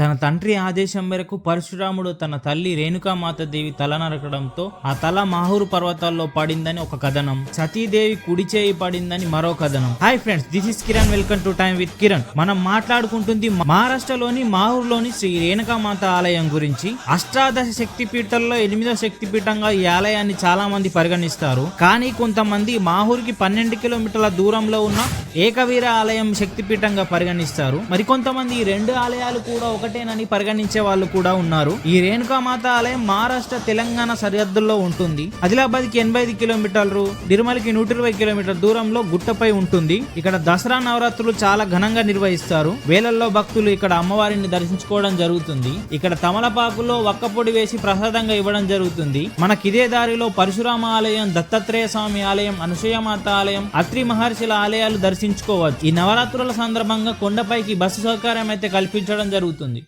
తన తండ్రి ఆదేశం మేరకు పరశురాముడు తన తల్లి రేణుకామాత దేవి తల నరకడంతో ఆ తల మాహూరు పర్వతాల్లో పడిందని ఒక కథనం. సతీదేవి కుడి చేయి పడిందని మరో కథనం. Hi friends this is Kiran welcome to time with Kiran మనం మాట్లాడుకుంటుంది మహారాష్ట్రలోని మాహూరులోని శ్రీ రేణుకామాత ఆలయం గురించి. అష్టాదశ శక్తి పీఠాల్లో ఎనిమిదో శక్తి పీఠంగా ఈ ఆలయాన్ని చాలా మంది పరిగణిస్తారు. కానీ కొంతమంది మాహూర్కి పన్నెండు కిలోమీటర్ల దూరంలో ఉన్న ఏకవీర ఆలయం శక్తిపీఠంగా పరిగణిస్తారు. మరికొంతమంది ఈ రెండు ఆలయాలు కూడా ఒకటేనని పరిగణించే వాళ్ళు కూడా ఉన్నారు. ఈ రేణుకామాత ఆలయం మహారాష్ట్ర తెలంగాణ సరిహద్దుల్లో ఉంటుంది. ఆదిలాబాద్కి ఎనభై ఐదు కిలోమీటర్లు నిర్మల్కి నూట ఇరవై కిలోమీటర్ దూరంలో గుట్టపై ఉంటుంది. ఇక్కడ దసరా నవరాత్రులు చాలా ఘనంగా నిర్వహిస్తారు. వేలల్లో భక్తులు ఇక్కడ అమ్మవారిని దర్శించుకోవడం జరుగుతుంది. ఇక్కడ తమలపాకులో ఒక్కపొడి వేసి ప్రసాదంగా ఇవ్వడం జరుగుతుంది. మనకి ఇదే దారిలో పరశురామ ఆలయం దత్తాత్రేయ స్వామి ఆలయం అనసూయమాత ఆలయం అత్రి మహర్షుల ఆలయాలు దర్శించుకోవచ్చు. ఈ నవరాత్రుల సందర్భంగా కొండపైకి బస్సు సౌకర్యం అయితే కల్పించడం జరుగుతుంది.